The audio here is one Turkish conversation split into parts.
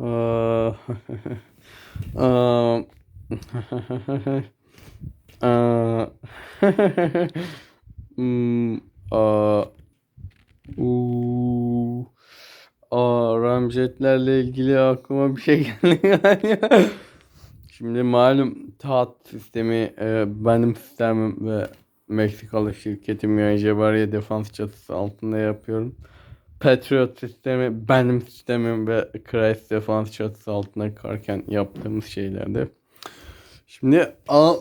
Aa, aa, aa, hmm, aa, uu, aa, ramjetlerle ilgili aklıma bir şey geldi. Şimdi malum taht sistemi e, benim sistemim ve Meksikalı şirketim yani Jabariye defans çatısı altında yapıyorum. Patriot sistemi benim sistemim ve Christ defans çatısı altında karken yaptığımız şeylerdi. Şimdi a,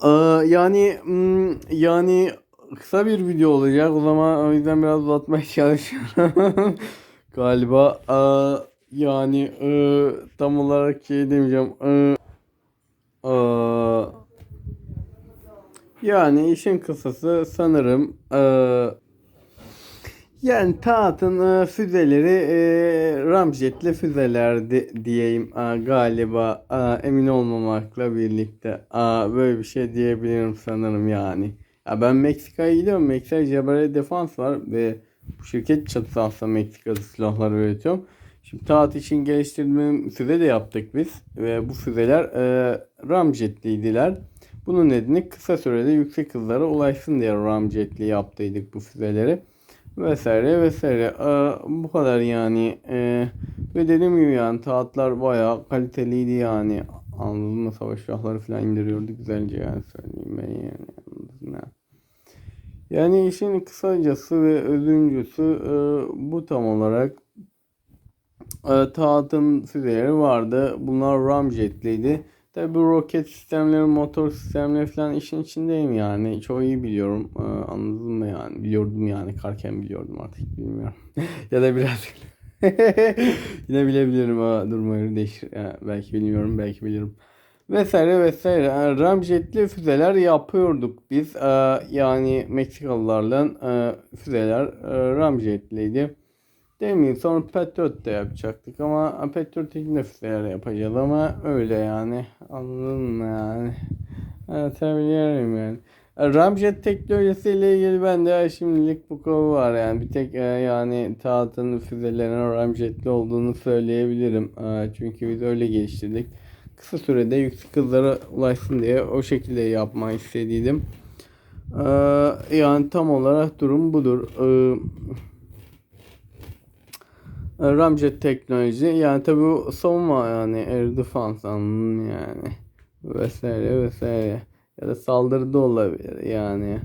a, yani hmm, yani kısa bir video olacak o zaman o yüzden biraz uzatmaya çalışıyorum. Galiba a, yani e, tam olarak şey demeyeceğim. E, a, yani işin kısası sanırım e, yani Taat'ın e, füzeleri e, ramjetli füzelerdi diyeyim e, galiba e, emin olmamakla birlikte e, böyle bir şey diyebilirim sanırım yani. Ya ben Meksika'ya gidiyorum. Meksika Jabari Defans var ve bu şirket çatısı aslında Meksika'da silahlar üretiyorum. Şimdi Taat için geliştirdiğim füze de yaptık biz ve bu füzeler e, ramjetliydiler. Bunun nedeni kısa sürede yüksek hızlara ulaşsın diye ramjetli yaptıydık bu füzeleri vesaire vesaire. Ee, bu kadar yani. Ee, ve dediğim gibi yani taatlar bayağı kaliteliydi yani. Anladın mı? Savaş silahları falan indiriyordu güzelce yani söyleyeyim ben yani. Anladın mı? Yani işin kısacası ve özüncüsü e, bu tam olarak. E, Taat'ın füzeleri vardı. Bunlar ramjetliydi. Tabi bu roket sistemleri, motor sistemleri falan işin içindeyim yani. Çok iyi biliyorum. Ee, anladın mı yani? Biliyordum yani. Karken biliyordum artık bilmiyorum. ya da biraz yine bilebilirim. Ha, durmayı değişir. Ha, belki bilmiyorum, belki bilirim. Vesaire vesaire. Yani ramjetli füzeler yapıyorduk biz. Ee, yani Meksikalılarla e, füzeler e, ramjetliydi. Demin sonra Patriot da yapacaktık ama Patriot de füzeler yapacağız ama öyle yani. Anladın mı yani? Anlatabiliyorum yani. Ramjet teknolojisiyle ilgili bende şimdilik bu konu var yani. Bir tek e, yani Taat'ın füzelerinin ramjetli olduğunu söyleyebilirim. E, Çünkü biz öyle geliştirdik. Kısa sürede yüksek hızlara ulaşsın diye o şekilde yapmayı istediydim. E, Yani tam olarak durum budur. E, Ramjet teknoloji yani tabi bu savunma yani air defense yani vesaire vesaire. Ya da saldırı da olabilir yani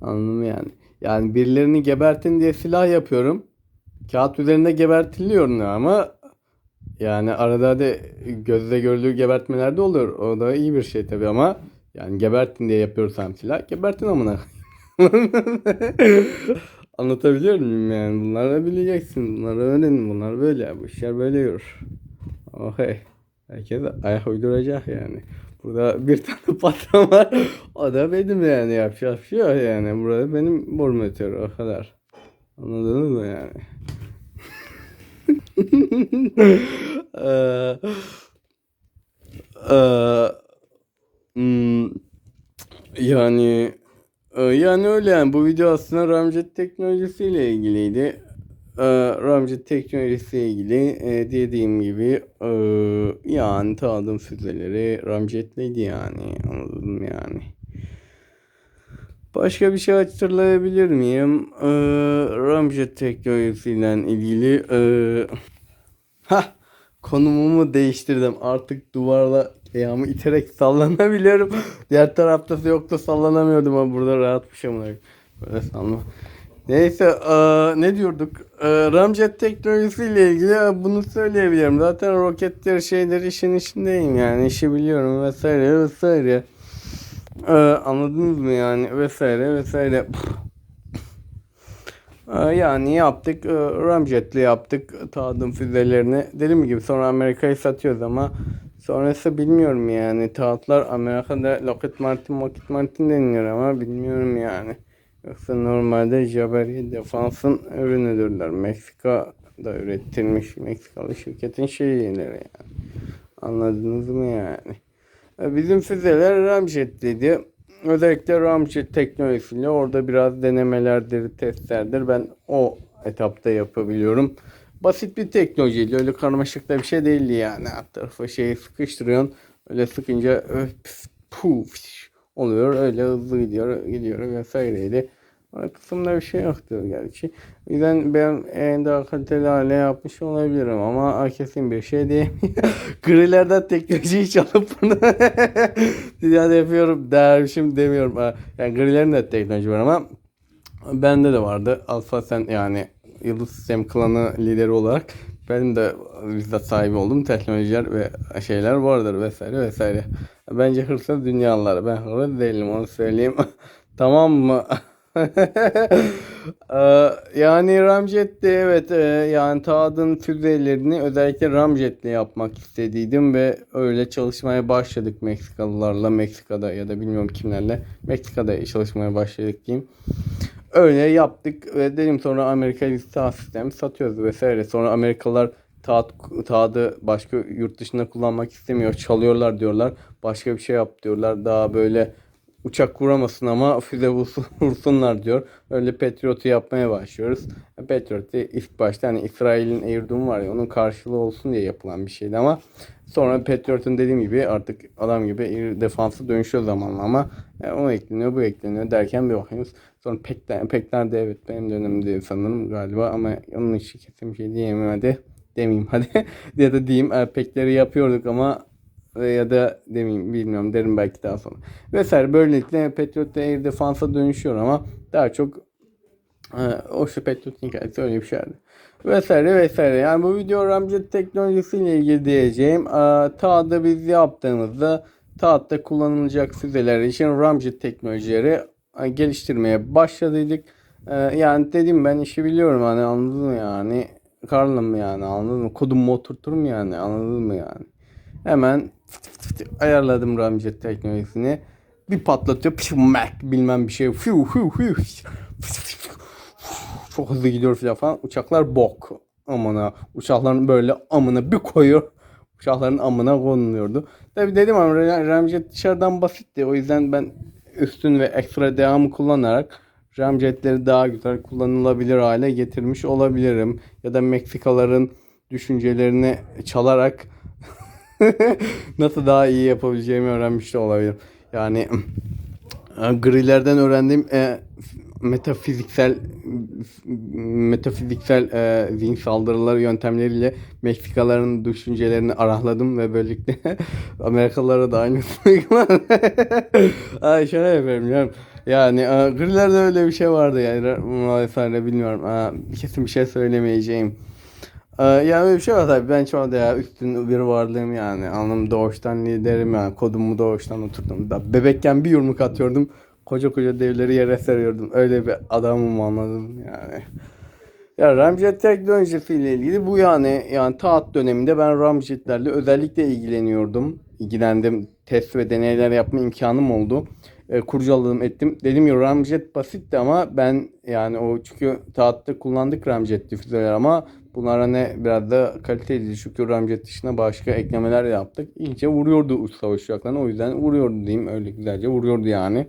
anladın mı yani? Yani birilerini gebertin diye silah yapıyorum. Kağıt üzerinde gebertiliyor ama yani arada da gözle görüldüğü gebertmeler de oluyor o da iyi bir şey tabi ama yani gebertin diye yapıyorsam silah gebertin amına Anlatabiliyor muyum yani? Bunları bileceksin. Bunları öğrenin. Bunlar böyle. Bu işler böyle yürür. Okay. Herkes ayak uyduracak yani. Burada bir tane patron var. O da benim yani. Yapacak bir şey yani. Burada benim bormatör o kadar. Anladınız mı yani? Eee, eee, hmm, yani ee, Yani öyle yani bu video aslında ramjet teknolojisiyle ilgiliydi. Ee, Ramjet teknolojisiyle ilgili e, dediğim gibi e, yani tanıdığım füzeleri ramjetliydi yani anladım yani. Başka bir şey hatırlayabilir miyim? Ee, ramjet teknolojisiyle ilgili e, ha konumumu değiştirdim. Artık duvarla ayağımı iterek sallanabiliyorum. Diğer tarafta yoktu sallanamıyordum ama burada rahatmışım. Böyle sanma. Neyse eee, ne diyorduk? Eee, ramjet teknolojisiyle ilgili e, bunu söyleyebilirim. Zaten roketler şeyler işin içindeyim yani işi biliyorum vesaire vesaire. Eee, anladınız mı yani vesaire vesaire. Ee, Yani yaptık. e, Ramjet'le yaptık. Tadım füzelerini. Dediğim gibi sonra Amerika'ya satıyoruz ama sonrası bilmiyorum yani. Taatlar Amerika'da Lockheed Martin, Lockheed Martin deniliyor ama bilmiyorum yani. Yoksa normalde Jabari Defans'ın ürünüdürler. Meksika'da üretilmiş Meksikalı şirketin şeyleri yani. Anladınız mı yani? E, Bizim füzeler Ramjet'liydi. Özellikle Ramjet teknolojisiyle orada biraz denemelerdir, testlerdir. Ben o etapta yapabiliyorum. basit bir teknolojiydi. Öyle karmaşık da bir şey değildi yani. Alt tarafı şeyi sıkıştırıyorsun. Öyle sıkınca öf, puf oluyor. Öyle hızlı gidiyor, gidiyor vesaireydi. O kısımda bir şey yoktu gerçi. O yüzden ben en daha kaliteli hale yapmış olabilirim ama kesin bir şey değil. Grilerden teknolojiyi çalıp bunu dünyada yapıyorum dermişim demiyorum. Yani grilerin de teknoloji var ama bende de vardı. Alfa sen yani Yıldız Sistem klanı lideri olarak benim de bizzat sahibi olduğum teknolojiler ve şeyler vardır vesaire vesaire. Bence hırsız dünyalılar. Ben hırsız değilim onu söyleyeyim. tamam mı? Ee, yani Ramjet'te evet e, yani Taad'ın füzelerini özellikle Ramjet'le yapmak istediydim ve öyle çalışmaya başladık Meksikalılarla Meksika'da ya da bilmiyorum kimlerle Meksika'da çalışmaya başladık diyeyim. Öyle yaptık ve dedim sonra Amerika liste sistemi satıyoruz vesaire. Sonra Amerikalılar Taad, Taad'ı başka yurt dışında kullanmak istemiyor. Çalıyorlar diyorlar. Başka bir şey yap diyorlar. Daha böyle uçak vuramasın ama füze vursun- vursunlar diyor. Öyle Patriot'u yapmaya başlıyoruz. Patriot ilk başta hani İsrail'in Airdoom var ya onun karşılığı olsun diye yapılan bir şeydi ama sonra Patriot'un dediğim gibi artık adam gibi air defansı dönüşüyor zamanla ama e, o ekleniyor bu ekleniyor derken bir bakıyoruz. Sonra Pekler, Pekler de evet benim dönemimde sanırım galiba ama onun için kesin bir şey diyemem hadi demeyeyim hadi ya da diyeyim e, Pekleri yapıyorduk ama ya da demeyeyim bilmiyorum derim belki daha sonra. Vesaire böylelikle Patriot da Air Defense'a dönüşüyor ama daha çok e, o şu Patriot hikayesi öyle bir şeydi. Vesaire vesaire. Yani bu video Ramjet teknolojisiyle ilgili diyeceğim. E, Taat'ta biz yaptığımızda Taat'ta kullanılacak füzeler için Ramjet teknolojileri e, geliştirmeye başladıydık. Yani dedim ben işi biliyorum hani anladın mı yani. Karlım yani anladın mı? Kodumu oturturum yani anladın mı yani. Hemen ayarladım Ramjet teknolojisini. Bir patlatıyor. Pşu, Mac bilmem bir şey. Fiu, fiu, fiu. Çok hızlı gidiyor falan. Uçaklar bok. Amına. Uçakların böyle amına bir koyuyor. Uçakların amına konuluyordu. Tabi dedim ama Ramjet dışarıdan basitti. O yüzden ben üstün ve ekstra devamı kullanarak Ramjetleri daha güzel kullanılabilir hale getirmiş olabilirim. Ya da Meksikaların düşüncelerini çalarak nasıl daha iyi yapabileceğimi öğrenmiş de olabilirim. Yani e, grilerden öğrendiğim e, metafiziksel metafiziksel e, zihin saldırıları yöntemleriyle Meksikaların düşüncelerini arakladım ve böylelikle Amerikalılara da aynısını. Ay şöyle yapıyorum canım. Yani e, grilerde öyle bir şey vardı yani vesaire bilmiyorum. E, kesin bir şey söylemeyeceğim. Ee, yani öyle bir şey var tabii. Ben şu anda ya üstün bir varlığım yani. Anlam doğuştan liderim yani. Kodumu doğuştan oturdum. Da bebekken bir yumruk atıyordum. Koca koca devleri yere seriyordum. Öyle bir adamım anladım yani. Ya Ramjet teknolojisiyle ilgili bu yani yani taat döneminde ben Ramjetlerle özellikle ilgileniyordum. İlgilendim. Test ve deneyler yapma imkanım oldu. E, kurcaladım ettim. Dedim ya Ramjet basitti ama ben yani o çünkü taatta kullandık Ramjet difüzörler ama bunlara ne biraz da kaliteliydi. Çünkü Ramjet dışında başka eklemeler yaptık. İyice vuruyordu uç savaş uçaklarına. O yüzden vuruyordu diyeyim. Öyle güzelce vuruyordu yani.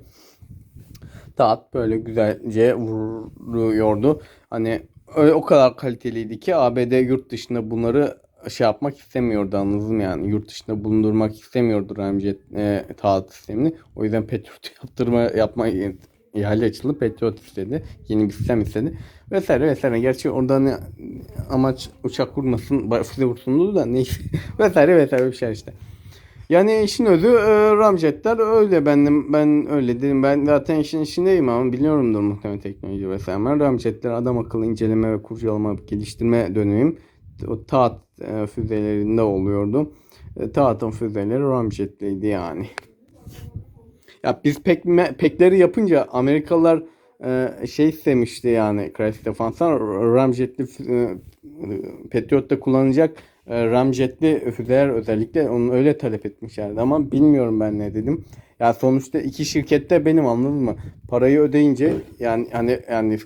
Taat böyle güzelce vuruyordu. Hani öyle o kadar kaliteliydi ki ABD yurt dışında bunları şey yapmak istemiyordu anladın yani yurt dışında bulundurmak istemiyordu Ramjet e, taat sistemini. O yüzden Patriot yaptırma yapma ihale açıldı. Patriot istedi. Yeni bir sistem istedi. Vesaire vesaire. Gerçi orada ne amaç uçak vurmasın, füze vursundu da neyse. vesaire vesaire bir şey işte. Yani işin özü e, Ramjetler öyle benim ben öyle dedim. Ben zaten işin içindeyim ama biliyorumdur muhtemelen teknoloji vesaire. Ben Ramjetler adam akıllı inceleme ve kurcalama geliştirme dönemim o Taat e, füzelerinde oluyordu. E, Taat'ın füzeleri Ramjet'liydi yani. Ya biz pek pekleri yapınca Amerikalılar e, şey istemişti yani Crash Defense'dan Ramjet'li e, Patriot'ta kullanacak e, Ramjet'li füzeler özellikle onu öyle talep etmişlerdi ama bilmiyorum ben ne dedim. Ya sonuçta iki şirkette benim anladın mı? Parayı ödeyince yani hani yani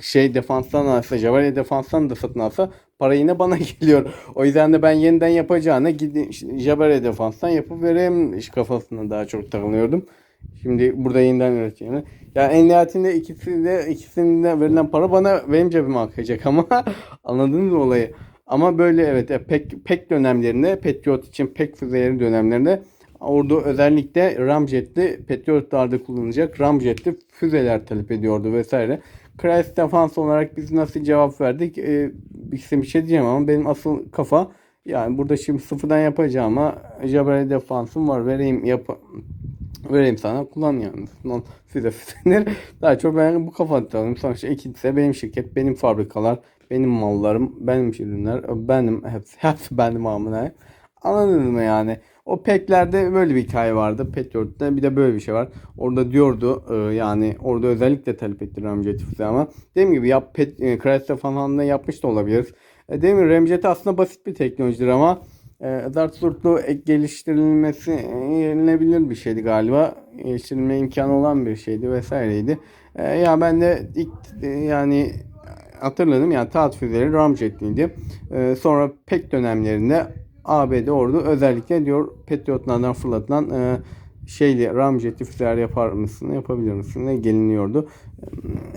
şey defanstan alsa, Javali defanstan da satın alsa para yine bana geliyor. O yüzden de ben yeniden yapacağına gideyim Javali defanstan yapıp vereyim kafasına daha çok takılıyordum. Şimdi burada yeniden üreteceğini. Ya en nihayetinde ikisi de ikisinde verilen para bana benim cebime akacak ama anladınız mı olayı? Ama böyle evet e, pek pek dönemlerinde Patriot için pek füzeleri dönemlerinde orada özellikle ramjetli Patriotlarda kullanılacak ramjetli füzeler talep ediyordu vesaire. Christ Defense olarak biz nasıl cevap verdik? Ee, bir şey diyeceğim ama benim asıl kafa yani burada şimdi sıfırdan yapacağıma Jabari Defense'ım var vereyim yap vereyim sana kullan yani. Füze füzeleri. Daha çok ben bu kafa atalım. Sonuçta ikisi benim şirket, benim fabrikalar, benim mallarım, benim ürünler, benim hepsi, hepsi benim amına. Anladınız mı yani? O peklerde böyle bir hikaye vardı. Patriot'ta bir de böyle bir şey var. Orada diyordu e, yani orada özellikle talep etti Ramjet füze ama dediğim gibi yap Pet, e, falan da yapmış da olabiliriz. E, dediğim gibi Ramjet aslında basit bir teknolojidir ama e, Dartford'lu ek geliştirilmesi yenilebilir bir şeydi galiba. Geliştirilme imkanı olan bir şeydi vesaireydi. E, ya ben de ilk e, yani hatırladım yani taat füzeleri ramjetliydi. E, sonra pek dönemlerinde ABD ordu özellikle diyor Patriotlardan fırlatılan e, şeyli ramjetli füzeler yapar mısın, yapabilir misin ne geliniyordu.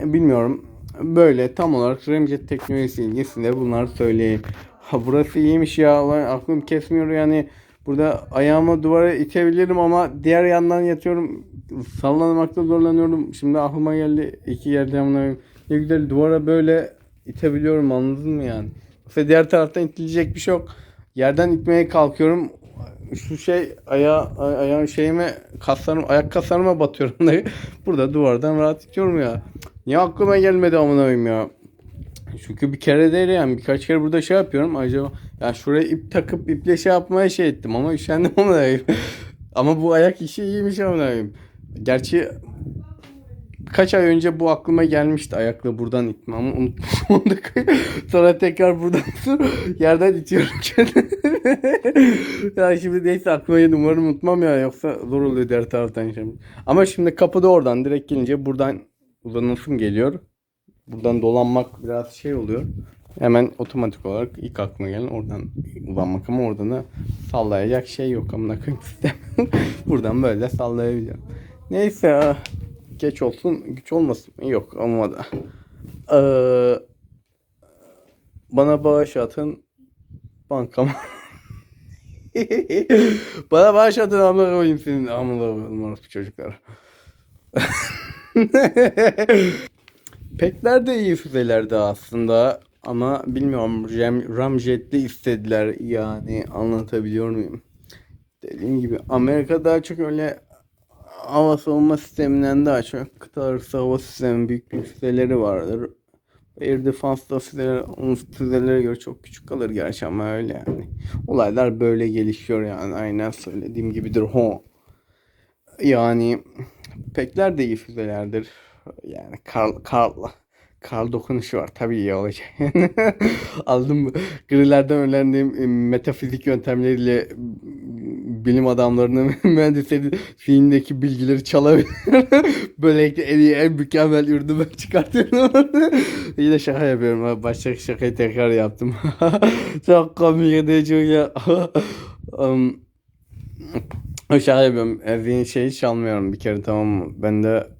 E, bilmiyorum. Böyle tam olarak ramjet teknolojisi ilgisinde bunları söyleyeyim. Ha burası iyiymiş ya. Aklım kesmiyor yani. Burada ayağımı duvara itebilirim ama diğer yandan yatıyorum. Sallanmakta zorlanıyorum. Şimdi aklıma geldi iki yerde amına ne güzel duvara böyle itebiliyorum anladın mı yani? Yoksa diğer taraftan itilecek bir şey yok. Yerden itmeye kalkıyorum. Şu şey aya ayağın şeyime kaslarım ayak kaslarıma batıyorum. Burada duvardan rahat itiyorum ya. Niye aklıma gelmedi amına koyayım ya? Çünkü bir kere değil yani birkaç kere burada şey yapıyorum acaba ya şuraya ip takıp iple şey yapmaya şey ettim ama üşendim ama ama bu ayak işi iyiymiş ama gerçi Kaç ay önce bu aklıma gelmişti ayakla buradan itme ama unutmuşum onu da sonra tekrar buradan yerden itiyorum ya şimdi neyse aklıma geldi. Umarım unutmam ya. Yoksa zor oluyor diğer taraftan şimdi. Ama şimdi kapıda oradan. Direkt gelince buradan uzanasım geliyor. Buradan dolanmak biraz şey oluyor. Hemen otomatik olarak ilk aklıma gelen oradan uzanmak ama oradan da sallayacak şey yok. Amına koyayım. Buradan böyle sallayabiliyorum. Neyse geç olsun güç olmasın yok olmadı. Ee, bana bağış atın bankama. bana bağış atın amına koyayım senin amına koyayım çocuklar. Pekler de iyi füzelerdi aslında ama bilmiyorum Ram, ramjetli istediler yani anlatabiliyor muyum? Dediğim gibi Amerika daha çok öyle hava savunma sisteminden daha çok kıta arası hava sistemi büyük büyük füzeleri vardır. Air Defense'da füzeler, onun füzelere göre çok küçük kalır gerçi ama öyle yani. Olaylar böyle gelişiyor yani aynen söylediğim gibidir. Ho. Yani pekler de iyi füzelerdir. Yani Karl, Karl, Karl dokunuşu var. Tabii iyi olacak. Aldım grilerden öğrendiğim metafizik yöntemleriyle bilim adamlarının mühendislerin zihnindeki bilgileri çalabilir. Böylelikle en iyi en mükemmel ürünü ben çıkartıyorum. Yine şaka yapıyorum. Başka şakayı tekrar yaptım. çok komik de çok ya. um, şaka yapıyorum. Zihin şeyi çalmıyorum bir kere tamam mı? Ben de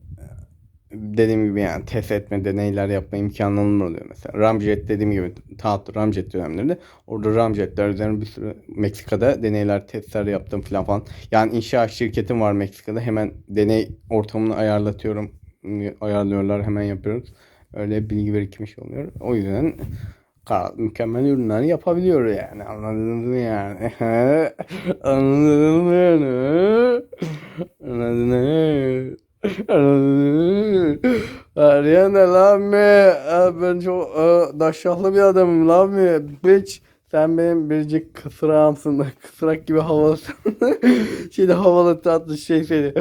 dediğim gibi yani test etme deneyler yapma imkanı oluyor mesela. Ramjet dediğim gibi taat Ramjet dönemlerinde orada Ramjetler üzerine bir sürü Meksika'da deneyler testler yaptım falan falan. Yani inşaat şirketim var Meksika'da hemen deney ortamını ayarlatıyorum. Ayarlıyorlar hemen yapıyoruz. Öyle bilgi birikmiş şey oluyor. O yüzden mükemmel ürünler yapabiliyor yani. Anladınız mı yani? Anladınız mı yani? Anladınız mı? Ariana lan mi? Ben çok e, daşşaklı bir adamım lan mi? Bitch. Sen benim biricik kısrağımsın. Kısrak gibi havalısın. Şimdi havalı tatlı şey seni.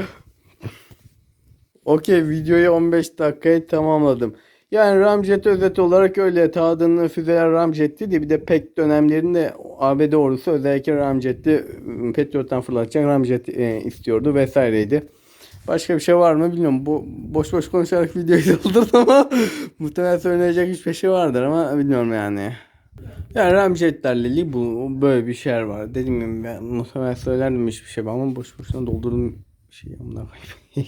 Okey videoyu 15 dakikaya tamamladım. Yani Ramjet özet olarak öyle tadını füzeler Ramjet'ti diye bir de pek dönemlerinde ABD ordusu özellikle Ramjet'ti Patriot'tan fırlatacak Ramjet e, istiyordu vesaireydi. Başka bir şey var mı bilmiyorum. Bu boş boş konuşarak videoyu doldurdum ama muhtemelen söyleyecek hiçbir şey vardır ama bilmiyorum yani. Yani ramjetlerle bu böyle bir şey var. Dediğim gibi ben muhtemelen söylerdim hiçbir şey ama boş boşuna doldurdum şey amına.